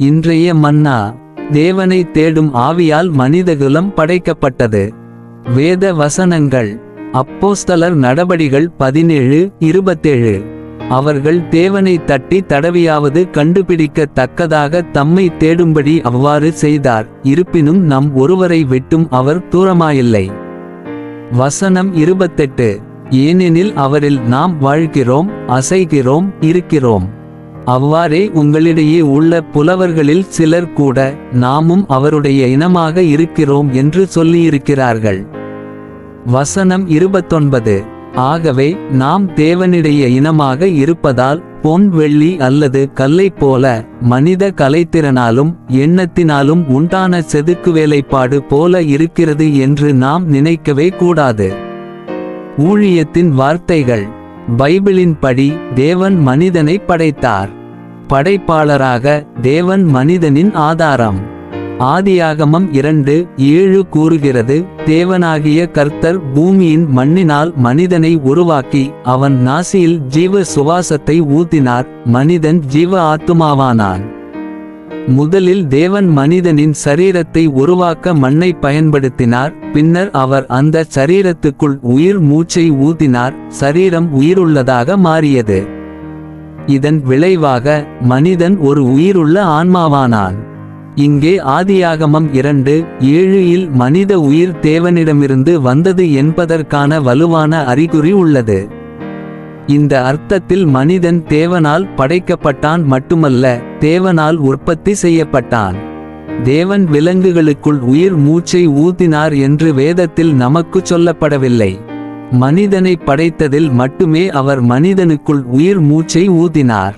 இன்றைய மன்னா தேவனை தேடும் ஆவியால் மனிதகுலம் படைக்கப்பட்டது. வேத வசனங்கள் அப்போஸ்தலர் நடபடிகள் பதினேழு இருபத்தேழு. அவர்கள் தேவனை தட்டி தடவியாவது கண்டுபிடிக்க தக்கதாக தம்மை தேடும்படி அவ்வாறு செய்தார். இருப்பினும் நம் ஒருவரை விட்டும் அவர் தூரமாயில்லை. வசனம் இருபத்தெட்டு. ஏனெனில் அவரில் நாம் வாழ்கிறோம் அசைகிறோம் இருக்கிறோம். அவ்வாறே உங்களிடையே உள்ள புலவர்களில் சிலர் கூட நாமும் அவருடைய இனமாக இருக்கிறோம் என்று சொல்லியிருக்கிறார்கள். வசனம் இருபத்தொன்பது. ஆகவே நாம் தேவனிடைய இனமாக இருப்பதால் பொன் வெள்ளி அல்லது கல்லை போல மனித கலைத்திறனாலும் எண்ணத்தினாலும் உண்டான செதுக்கு வேலைப்பாடு போல இருக்கிறது என்று நாம் நினைக்கவே கூடாது. ஊழியத்தின் வார்த்தைகள். பைபிளின் படி தேவன் மனிதனை படைத்தார். படைப்பாளராக தேவன் மனிதனின் ஆதாரம். ஆதியாகமம் இரண்டு ஏழு கூறுகிறது தேவனாகிய கர்த்தர் பூமியின் மண்ணினால் மனிதனை உருவாக்கி அவன் நாசியில் ஜீவ சுவாசத்தை ஊத்தினார் மனிதன் ஜீவ ஆத்துமாவானான். முதலில் தேவன் மனிதனின் சரீரத்தை உருவாக்க மண்ணை பயன்படுத்தினார் பின்னர் அவர் அந்த சரீரத்துக்குள் உயிர் மூச்சை ஊதினார் சரீரம் உயிருள்ளதாக மாறியது. இதன் விளைவாக மனிதன் ஒரு உயிருள்ள ஆன்மாவானான். இங்கே ஆதியாகமம் இரண்டு ஏழு இல் மனித உயிர் தேவனிடமிருந்து வந்தது என்பதற்கான வலுவான அறிகுறி உள்ளது. இந்த அர்த்தத்தில் மனிதன் தேவனால் படைக்கப்பட்டான் மட்டுமல்ல தேவனால் உற்பத்தி செய்யப்பட்டான். தேவன் விலங்குகளுக்குள் உயிர் மூச்சை ஊதினார் என்று வேதத்தில் நமக்குச் சொல்லப்படவில்லை. மனிதனை படைத்ததில் மட்டுமே அவர் மனிதனுக்குள் உயிர் மூச்சை ஊதினார்.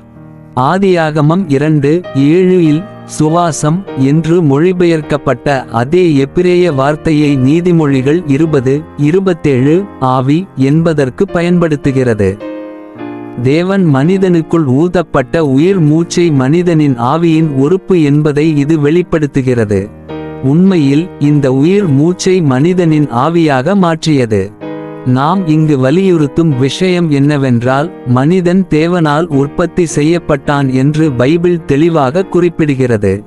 ஆதியாகமம் இரண்டு ஏழு இல் சுவாசம் என்று மொழிபெயர்க்கப்பட்ட அதே எபிரேய வார்த்தையை நீதிமொழிகள் இருபது இருபத்தேழு ஆவி என்பதற்கு பயன்படுத்துகிறது. தேவன் மனிதனுக்குள் ஊதப்பட்ட உயிர் மூச்சை மனிதனின் ஆவியின் உறுப்பு என்பதை இது வெளிப்படுத்துகிறது. உண்மையில் இந்த உயிர் மூச்சை மனிதனின் ஆவியாக மாற்றியது. நாம் இங்கு வலியுறுத்தும் விஷயம் என்னவென்றால் மனிதன் தேவனால் உற்பத்தி செய்யப்பட்டான் என்று பைபிள் தெளிவாக குறிப்பிடுகிறது.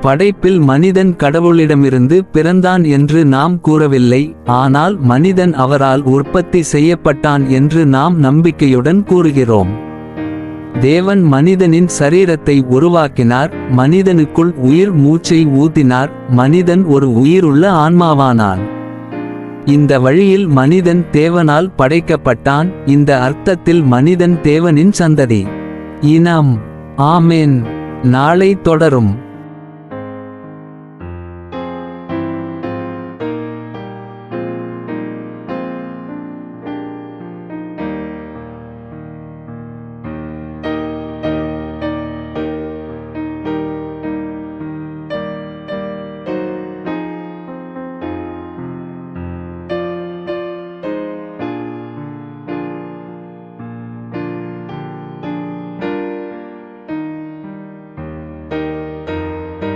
படைப்பில் மனிதன் கடவுளிடமிருந்து பிறந்தான் என்று நாம் கூறவில்லை ஆனால் மனிதன் அவரால் உற்பத்தி செய்யப்பட்டான் என்று நாம் நம்பிக்கையுடன் கூறுகிறோம். தேவன் மனிதனின் சரீரத்தை உருவாக்கினார் மனிதனுக்குள் உயிர் மூச்சை ஊதினார் மனிதன் ஒரு உயிருள்ள ஆன்மாவானான். இந்த வழியில் மனிதன் தேவனால் படைக்கப்பட்டான். இந்த அர்த்தத்தில் மனிதன் தேவனின் சந்ததி. இனம். ஆமென். நாளை தொடரும்.